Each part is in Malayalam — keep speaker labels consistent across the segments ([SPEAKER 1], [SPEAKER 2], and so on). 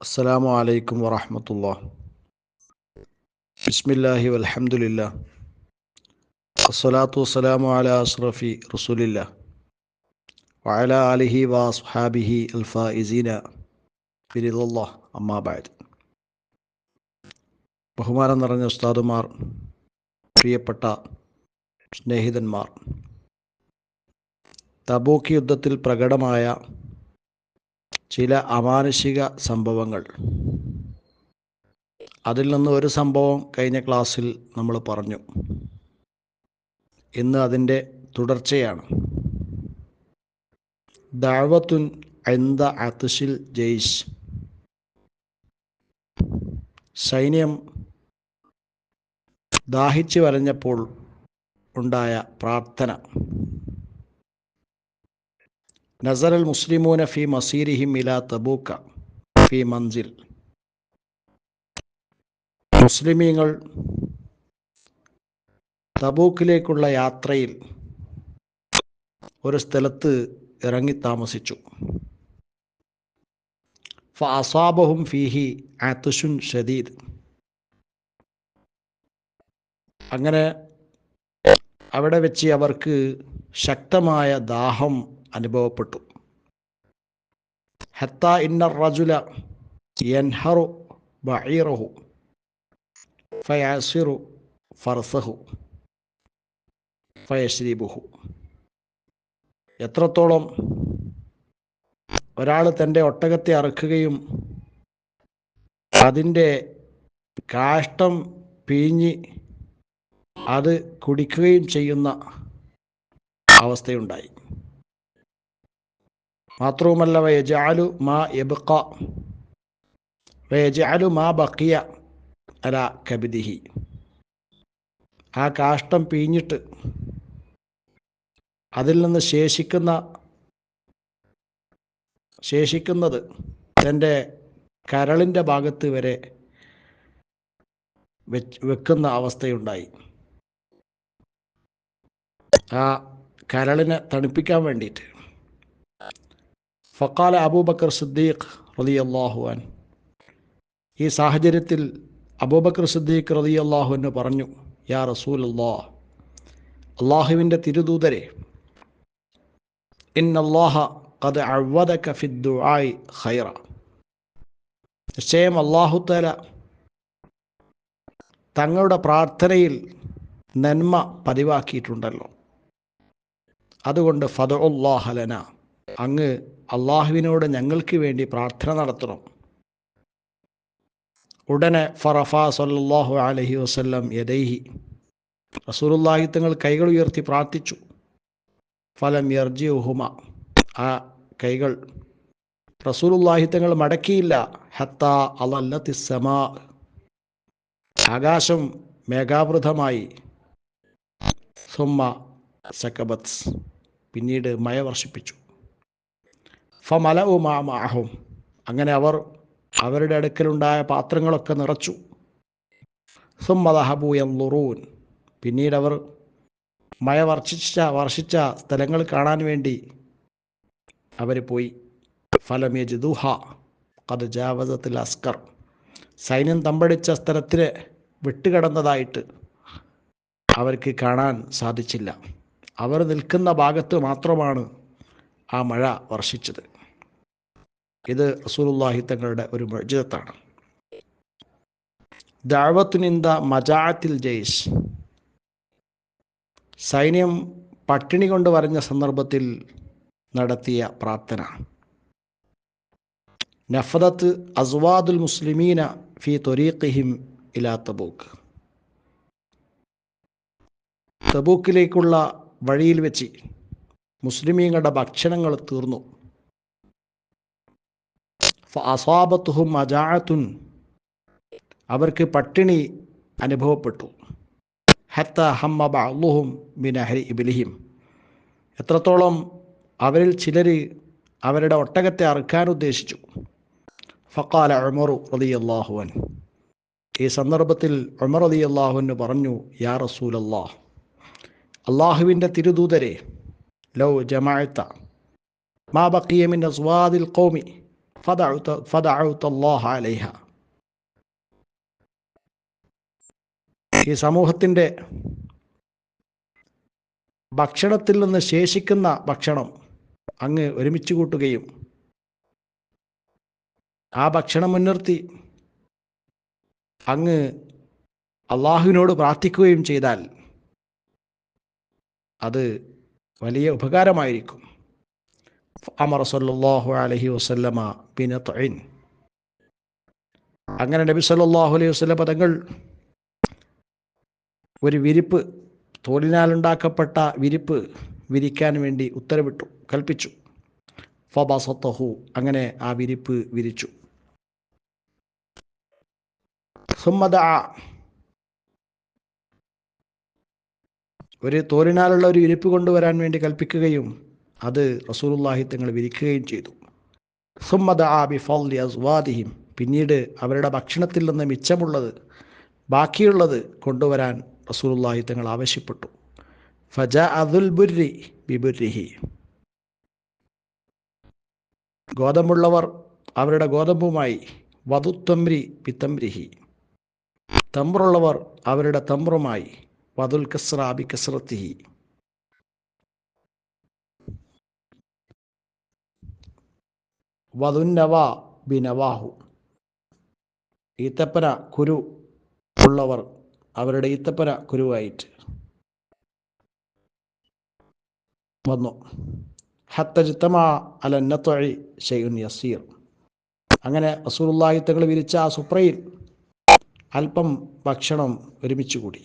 [SPEAKER 1] السلام عليكم ورحمة الله بسم الله والحمد لله الصلاة والسلام على أشرف رسول الله وعلى آله وأصحابه الفائزين برضا الله أما بعد ബഹുമാനം നിറഞ്ഞ ഉസ്താദുമാർ പ്രിയപ്പെട്ട സ്നേഹിതന്മാർ തബൂക്ക് യുദ്ധത്തിൽ പ്രകടമായ ചില അമാനുഷിക സംഭവങ്ങൾ. അതിൽ നിന്ന് ഒരു സംഭവം കഴിഞ്ഞ ക്ലാസ്സിൽ നമ്മൾ പറഞ്ഞു. ഇന്ന് അതിന്റെ തുടർച്ചയാണ്. ദാവത്തുൻ എന്ത അത്തുഷിൽ ജയ്ഷ്. സൈന്യം ദാഹിച്ചു വരഞ്ഞപ്പോൾ ഉണ്ടായ പ്രാർത്ഥന. നസർ അൽ മുസ്ലിമൂന ഫി മസീരിഹിം ഇല തബൂക്ക ഫി മൻസിൽ മുസ്ലിമീങ്ങൾ തബൂക്കിലേക്കുള്ള യാത്രയിൽ ഒരു സ്ഥലത്ത് ഇറങ്ങി താമസിച്ചു. ഫസാബഹും ഫീഹി ആത്തുഷുൻ ഷദീദ്. അങ്ങനെ അവിടെ വെച്ച് അവർക്ക് ശക്തമായ ദാഹം അനുഭവപ്പെട്ടു. ഹത്ത ഇന്ന റജുല യൻഹറു ബഈറഹു ഫയാസിറു ഫർസഹു ഫയശ്രീബുഹു. എത്രത്തോളം ഒരാൾ തന്റെ ഒട്ടകത്തെ അറുക്കുകയും അതിന്റെ കാഷ്ടം പിഴിഞ്ഞ് അത് കുടിക്കുകയും ചെയ്യുന്ന അവസ്ഥയുണ്ടായി. മാത്രവുമല്ല വയജാലു മാ എബുക്ക വയജാലു മാ ബക്കിയ അല കബിദിഹി. ആ കാഷ്ടം പിഴിഞ്ഞിട്ട് അതിൽ നിന്ന് ശേഷിക്കുന്ന ശേഷിക്കുന്നത് തന്റെ കരളിന്റെ ഭാഗത്ത് വരെ വെക്കുന്ന അവസ്ഥയുണ്ടായി. ആ കരളിനെ തണുപ്പിക്കാൻ വേണ്ടിയിട്ട്. ഫക്കാല അബൂബക്കർ സിദ്ദീഖ് റലി അള്ളാഹുവാൻ ഈ സാഹചര്യത്തിൽ അബൂബക്കർ സിദ്ദീഖ് റതി അള്ളാഹുവിന് പറഞ്ഞു യാ റസൂൽ അള്ളാഹ് അള്ളാഹുവിന്റെ തിരുദൂതരെ അള്ളാഹ കത് അഴ്വദക ഫിദ്ദുആയി ഖൈറ. നിശ്ചയം അള്ളാഹുത്തല തങ്ങളുടെ പ്രാർത്ഥനയിൽ നന്മ പതിവാക്കിയിട്ടുണ്ടല്ലോ. അതുകൊണ്ട് ഫതുല്ലാഹലന അങ്ങ് അള്ളാഹുവിനോട് ഞങ്ങൾക്ക് വേണ്ടി പ്രാർത്ഥന നടത്തണം. ഉടനെ ഫറഫ സല്ലാഹു അലഹി വസ്ല്ലം യദൈഹി റസൂലുല്ലാഹി തങ്ങൾ കൈകൾ ഉയർത്തി പ്രാർത്ഥിച്ചു. ഫലം യർജി ഉഹുമ ആ കൈകൾ റസൂലുല്ലാഹി തങ്ങൾ മടക്കിയില്ല. ഹത്ത അലല്ലത്തി സമാ ആകാശം മേഘാവൃതമായി. സുമ്മ സക്കബത്സ് പിന്നീട് മഴ വർഷിപ്പിച്ചു. ഫമലഉ മാമാഹും അങ്ങനെ അവർ അവരുടെ അടുക്കലുണ്ടായ പാത്രങ്ങളൊക്കെ നിറച്ചു. സുമ്മദഹബു എന്നുറൂൻ പിന്നീട് അവർ മഴ വർഷിച്ച വർഷിച്ച സ്ഥലങ്ങൾ കാണാൻ വേണ്ടി അവർ പോയി. ഫലമേജ് ദുഹ കത് ജാവസത്തിൽ അസ്കർ. സൈന്യം തമ്പടിച്ച സ്ഥലത്തിന് വിട്ടുകിടന്നതായിട്ട് അവർക്ക് കാണാൻ സാധിച്ചില്ല. അവർ നിൽക്കുന്ന ഭാഗത്ത് മാത്രമാണ് ആ മഴ വർഷിച്ചത്. ഇത് റസൂലുല്ലാഹി തങ്ങളുടെ ഒരു മർജിതത്താണ് ദാവത്തുനിന്ത മജാത്തിൽ ജയ്ഷ്. സൈന്യം പട്ടിണി കൊണ്ട് വരഞ്ഞ സന്ദർഭത്തിൽ നടത്തിയ പ്രാർത്ഥന. നഫദത്ത് അസ്വാദുൽ മുസ്ലിമീന ഫി തൊരീഖിഹിം ഇലാ തബൂക്ക്. തബൂക്കിലേക്കുള്ള വഴിയിൽ വെച്ച് മുസ്ലിമീങ്ങളുടെ ഭക്ഷണങ്ങൾ തീർന്നു. അസാബത്തുഹും അജാഅത്തുൻ. അവർക്ക് പട്ടിണി അനുഭവപ്പെട്ടു. ഹത്ത ഹമ്മ ബാഹും ബിനഹരി ഇബിലിഹിം. എത്രത്തോളം അവരിൽ ചിലർ അവരുടെ ഒട്ടകത്തെ അറുക്കാൻ ഉദ്ദേശിച്ചു. ഫക്കാല ഉമറു റതി അള്ളാഹുവൻ ഈ സന്ദർഭത്തിൽ ഉമർ റതി അള്ളാഹുവിന് പറഞ്ഞു യാ റസൂൽ അള്ളാഹ് അള്ളാഹുവിന്റെ തിരുദൂതരെ ലൗ ജമാഅത്ത മാ ബക്കിയ മിൻ അസ്വാദിൽ അല്ലാഹ അലൈഹ. ഈ സമൂഹത്തിന്റെ ഭക്ഷണത്തിൽ നിന്ന് ശേഷിക്കുന്ന ഭക്ഷണം അങ്ങ് ഒരുമിച്ച് കൂട്ടുകയും ആ ഭക്ഷണം മുൻനിർത്തി അങ്ങ് അള്ളാഹുവിനോട് പ്രാർത്ഥിക്കുകയും ചെയ്താൽ അത് വലിയ ഉപകാരമായിരിക്കും. അമർ സല്ലാഹു അലഹി ബിനത്ഇൻ. അങ്ങനെ നബി സല്ലല്ലാഹു അലൈഹി വസ്ലമ പദങ്ങൾ ഒരു വിരിപ്പ് തോലിനാലുണ്ടാക്കപ്പെട്ട വിരിപ്പ് വിരിക്കാൻ വേണ്ടി ഉത്തരവിട്ടു കൽപ്പിച്ചു. ഫബസത്തഹു അങ്ങനെ ആ വിരിപ്പ് വിരിച്ചു. സുമ്മദ ഒരു തോലിനാലുള്ള ഒരു വിരിപ്പ് കൊണ്ടുവരാൻ വേണ്ടി കൽപ്പിക്കുകയും അത് റസൂലുള്ളാഹി തങ്ങൾ വിരിക്കുകയും ചെയ്തു. സുമ്മദ ആ ബിഫൗലി അസ്വാദിഹിം. പിന്നീട് അവരുടെ ഭക്ഷണത്തിൽ നിന്ന് മിച്ചമുള്ളത് ബാക്കിയുള്ളത് കൊണ്ടുവരാൻ റസൂലുള്ളാഹി തങ്ങൾ ആവശ്യപ്പെട്ടു. ഫജ അതുൽ ബുരി ബിബുരിഹി ഗോതമ്പുള്ളവർ അവരുടെ ഗോതമ്പുമായി വധുത്തമ്രി പിത്തംരിഹി തമ്പുറുള്ളവർ അവരുടെ തമ്പുറുമായി വധുൽ കസ്ര ബി കസ്രത്തിഹി. വധുന്നവ ബിനവാഹു. ഈത്തപ്പന കുരു ഉള്ളവർ അവരുടെ ഈത്തപ്പന കുരുവായിട്ട് വന്നു. ഹത്തജിത്തമാ അലന്നത്തൊഴി ഷെയ്യുൻ യസീർ. അങ്ങനെ തങ്ങൾ വിരിച്ച ആ സുപ്രയിൽ അല്പം ഭക്ഷണം ഒരുമിച്ച് കൂടി.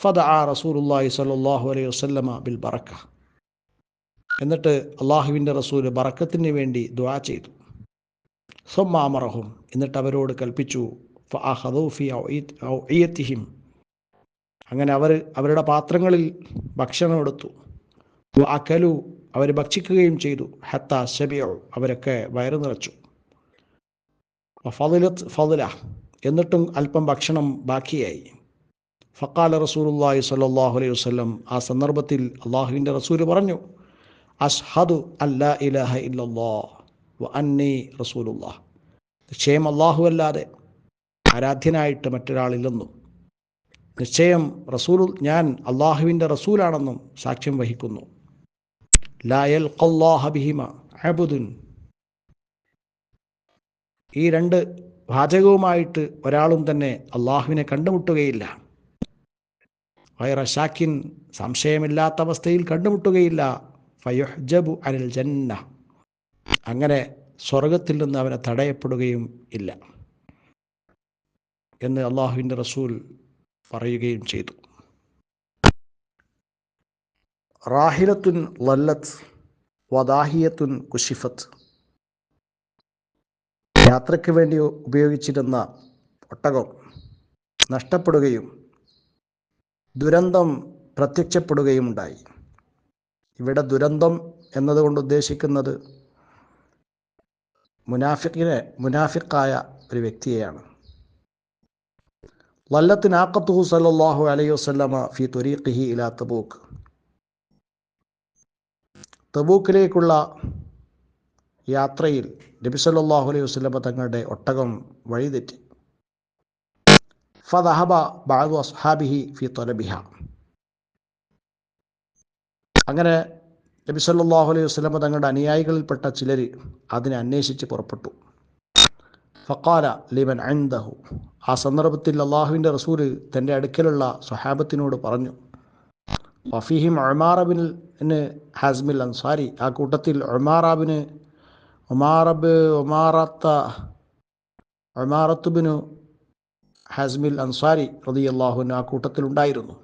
[SPEAKER 1] ഫദ ആ റസൂറുല്ലാഹി സലാഹു അലൈഹി വസ്ലമ ബിൽ ബറക്ക. എന്നിട്ട് അള്ളാഹുവിന്റെ റസൂൽ ബറക്കത്തിന് വേണ്ടി ദുആ ചെയ്തു. സൊമ്മാമറഹും എന്നിട്ട് അവരോട് കൽപ്പിച്ചു ഫി ഔഇയത്തിഹിം. അങ്ങനെ അവർ അവരുടെ പാത്രങ്ങളിൽ ഭക്ഷണം എടുത്തു. അക്കലു അവർ ഭക്ഷിക്കുകയും ചെയ്തു. ഹത്ത ഷബിയോ അവരൊക്കെ വയറു നിറച്ചു. ഫതിലത്ത് ഫതില എന്നിട്ടും അല്പം ഭക്ഷണം ബാക്കിയായി. ഫക്കാല റസൂലുല്ലാഹി സ്വല്ലല്ലാഹു അലൈഹി വസല്ലം ആ സന്ദർഭത്തിൽ അള്ളാഹുവിന്റെ റസൂൽ പറഞ്ഞു അഷ്ഹദു അല്ലാ ഇലാഹ ഇല്ലല്ലാഹ് വ അന്നി നിശ്ചയം അള്ളാഹു അല്ലാതെ ആരാധ്യനായിട്ട് മറ്റൊരാളില്ലെന്നും നിശ്ചയം റസൂൽ ഞാൻ അള്ളാഹുവിന്റെ റസൂലാണെന്നും സാക്ഷ്യം വഹിക്കുന്നു. ലായൽ ബിഹിമ അബുദുൻ. ഈ രണ്ട് വാചകവുമായിട്ട് ഒരാളും തന്നെ അള്ളാഹുവിനെ കണ്ടുമുട്ടുകയില്ല. വൈറ ഷാക്കിൻ സംശയമില്ലാത്ത അവസ്ഥയിൽ കണ്ടുമുട്ടുകയില്ല. ഫയുഹ്ജബു അനിൽ ജന്ന. അങ്ങനെ സ്വർഗത്തിൽ നിന്ന് അവനെ തടയപ്പെടുകയും ഇല്ല എന്ന് അള്ളാഹുവിന്റെ റസൂൽ പറയുകയും ചെയ്തു. റാഹിലത്തുൻ ലല്ലത്ത് വദാഹിയത്തുൻ കുഷിഫത്ത് യാത്രയ്ക്ക് വേണ്ടി ഉപയോഗിച്ചിരുന്ന ഒട്ടകം നഷ്ടപ്പെടുകയും ദുരന്തം പ്രത്യക്ഷപ്പെടുകയും ഉണ്ടായി ഇവിടെ ദുരന്തം എന്നതുകൊണ്ട് ഉദ്ദേശിക്കുന്നത് മുനാഫിക്കിനെ മുനാഫിക്കായ ഒരു വ്യക്തിയെയാണ്. ലല്ലത്ത് നാക്കത്തുഹു സല്ലാഹു അലൈഹി വസ്ലമ ഫി തൊരീഖിഹി ഇലാ തബൂക്ക്. തബൂക്കിലേക്കുള്ള യാത്രയിൽ നബി സല്ലാഹു അലൈഹി വസ്ലമ തങ്ങളുടെ ഒട്ടകം വഴിതെറ്റി. ഫദഹബ ബാദു അസ്ഹാബിഹി ഫി തൊലബിഹ. അങ്ങനെ നബി സല്ലാഹു അലൈഹി വസ്ലമ തങ്ങളുടെ അനുയായികളിൽപ്പെട്ട ചിലർ അതിനെ അന്വേഷിച്ച് പുറപ്പെട്ടു. ഫക്കാല ലിമൻ അൻദഹു. ആ സന്ദർഭത്തിൽ അള്ളാഹുവിന്റെ റസൂൽ തന്റെ അടുക്കലുള്ള സ്വഹാബത്തിനോട് പറഞ്ഞു വഫീഹിം ഒമാറബിന് ഹാസ്മിൽ അൻസാരി ആ കൂട്ടത്തിൽ ഒമാറാബിന് ഒമാറബ് ഒമാറത്ത ഒമാറത്തുബിനു ഹാസ്മിൽ അൻസാരി റതി അള്ളാഹുവിന് ആ കൂട്ടത്തിലുണ്ടായിരുന്നു.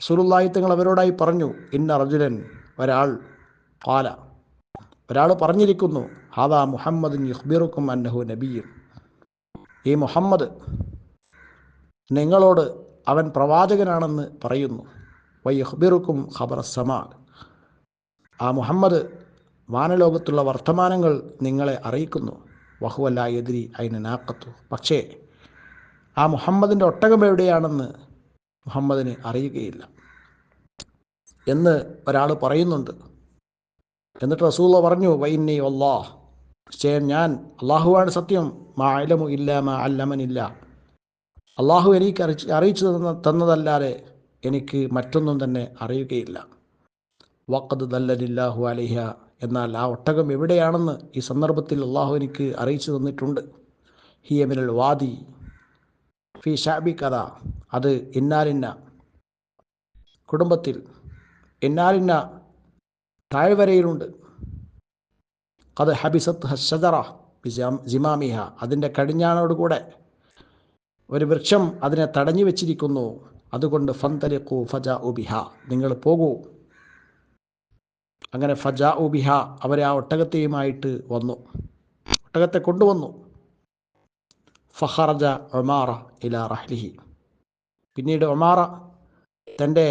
[SPEAKER 1] റസൂലുള്ളാഹി തങ്ങൾ അവരോടായി പറഞ്ഞു ഇന്ന റജുലൻ ഒരാൾ പാല ഒരാൾ പറഞ്ഞിരിക്കുന്നു ഹാദാ മുഹമ്മദ് യുഹ്ബിറുക്കും അന്നഹു നബിയും ഈ മുഹമ്മദ് നിങ്ങളോട് അവൻ പ്രവാചകനാണെന്ന് പറയുന്നു വയ്യഹ്ബിറുക്കും ഖബർ സമാ. ആ മുഹമ്മദ് വാനലോകത്തുള്ള വർത്തമാനങ്ങൾ നിങ്ങളെ അറിയിക്കുന്നു വഹുവല്ല എതിരി അതിന് നാക്കത്തു പക്ഷേ ആ മുഹമ്മദിന്റെ ഒട്ടകം എവിടെയാണെന്ന് മുഹമ്മദിന് അറിയുകയില്ല. എന്ന് ഒരാൾ പറയുന്നുണ്ട്. എന്നിട്ട് റസൂള്ള പറഞ്ഞു വൈന്നി അല്ലാ നിശ്ചയം ഞാൻ അള്ളാഹുവാണ് സത്യം. മാ അലമു ഇല്ല മാ അല്ലമനില്ല അള്ളാഹു എനിക്ക് അറിയിച്ച് അറിയിച്ചു തന്ന തന്നതല്ലാതെ എനിക്ക് മറ്റൊന്നും തന്നെ അറിയുകയില്ല. വക്കത് ദല്ലലില്ലാഹു അലിഹ എന്നാൽ ആ ഒട്ടകം എവിടെയാണെന്ന് ഈ സന്ദർഭത്തിൽ അള്ളാഹു എനിക്ക് അറിയിച്ചു തന്നിട്ടുണ്ട്. ഹിയമിനൽ വാദി. ഫി ഷാബി കഥ. അത് ഇന്നാലിന്ന കുടുംബത്തിൽ ഇന്നാലിന്ന താഴ്വരയിലുണ്ട്. അത് ഹബിസത്ത് ഹഷദറ ജിമാമിഹ. അതിന്റെ കടിഞ്ഞാണോടുകൂടെ ഒരു വൃക്ഷം അതിനെ തടഞ്ഞു വെച്ചിരിക്കുന്നു. അതുകൊണ്ട് ഫന്തലിഖു ഫജ ഉബിഹ നിങ്ങൾ പോകൂ. അങ്ങനെ ഫജ ഉബിഹ അവരെ ആ ഒട്ടകത്തെയുമായിട്ട് വന്നു. ഒട്ടകത്തെ കൊണ്ടുവന്നു. ഫഹറജ ഒമാറ ഇല റഹ്ലിഹി പിന്നീട് ഒമാറ തന്റെ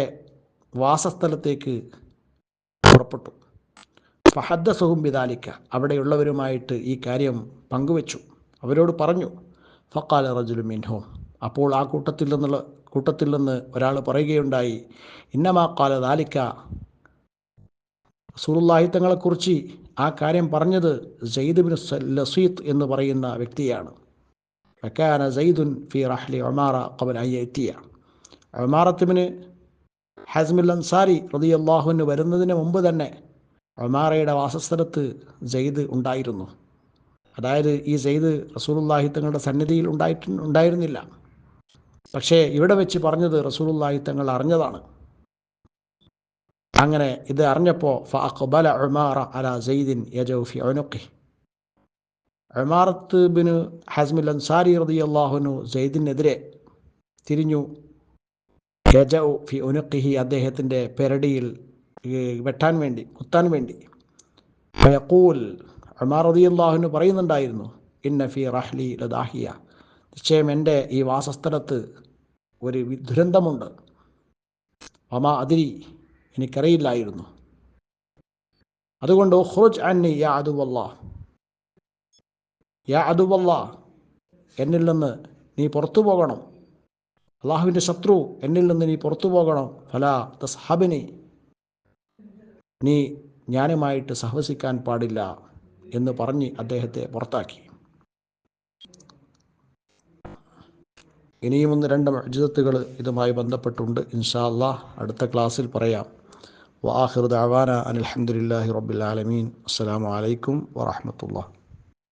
[SPEAKER 1] വാസസ്ഥലത്തേക്ക് പുറപ്പെട്ടു. ഫഹദ്ദ സുഹും അവിടെയുള്ളവരുമായിട്ട് ഈ കാര്യം പങ്കുവച്ചു. അവരോട് പറഞ്ഞു ഫക്കാല റജുലു മിൻഹോം. അപ്പോൾ ആ കൂട്ടത്തിൽ നിന്നുള്ള കൂട്ടത്തിൽ നിന്ന് ഒരാൾ പറയുകയുണ്ടായി ഇന്നമാ കാല ദാലിക്ക. റസൂലുള്ളാഹി ആ കാര്യം പറഞ്ഞത് ജയ്ദ് ബിൻ ലസീത്ത് എന്ന് പറയുന്ന വ്യക്തിയാണ്. വക്കാന സയ്ദുൻ ഫി റഹ്ലി ഒമാറ കബൽ അയ്യെത്തിയ ഒമാറത്തുമിന് ഹസ്മുൽ അൻസാരി റതിയല്ലാഹുവിന് വരുന്നതിന് മുമ്പ് തന്നെ ഒമാറയുടെ വാസസ്ഥലത്ത് ജെയ്ദ് ഉണ്ടായിരുന്നു. അതായത് ഈ ജെയ്ദ് റസൂലുല്ലാഹി തങ്ങളുടെ സന്നിധിയിൽ ഉണ്ടായിട്ട് ഉണ്ടായിരുന്നില്ല. പക്ഷേ ഇവിടെ വെച്ച് പറഞ്ഞത് റസൂലുല്ലാഹി തങ്ങൾ അറിഞ്ഞതാണ്. അങ്ങനെ ഇത് അറിഞ്ഞപ്പോൾ ഫഅഖ്ബല ഉമാറ അല ജെയ്ദിൻ യജൗഫി ഒനുക്കി ഉമാറത്ത് ബിന് ഹാസ്മിൽ അൻസാരി റതി അള്ളാഹുനു സെയ്ദിനെതിരെ തിരിഞ്ഞു. യജൗ ഫി ഉനുക്കിഹി അദ്ദേഹത്തിന്റെ പെരടിയിൽ വെട്ടാൻ വേണ്ടി കുത്താൻ വേണ്ടി. ഫയക്കൂൽ ഉമാർ റതി അള്ളാഹുനു പറയുന്നുണ്ടായിരുന്നു ഇന്ന ഫി റഹ്ലി ലദാഹിയ. നിശ്ചയം എന്റെ ഈ വാസസ്ഥലത്ത് ഒരു ദുരന്തമുണ്ട്. അമ അതിരി എനിക്കറിയില്ലായിരുന്നു. അതുകൊണ്ട് ഹുറുജ് അന്നി യാ അതുവല്ല യാ അതുവല്ല എന്നിൽ നിന്ന് നീ പുറത്തു പോകണം. അള്ളാഹുവിന്റെ ശത്രു എന്നിൽ നിന്ന് നീ പുറത്തു പോകണം. ഫല തസ്ഹബിനി നീ ഞാനുമായിട്ട് സഹവസിക്കാൻ പാടില്ല എന്ന് പറഞ്ഞ് അദ്ദേഹത്തെ പുറത്താക്കി. ഇനിയും ഒന്ന് രണ്ട് മജിതത്തുകൾ ഇതുമായി ബന്ധപ്പെട്ടുണ്ട്. ഇൻഷാ അള്ളാഹ് അടുത്ത ക്ലാസ്സിൽ പറയാം. വാഹിർ ദാവാന അനിൽഹമുല്ലാഹി റബ്ബിൽ ആലമീൻ. അസ്സലാമു അലൈക്കും വറഹമത്തുള്ള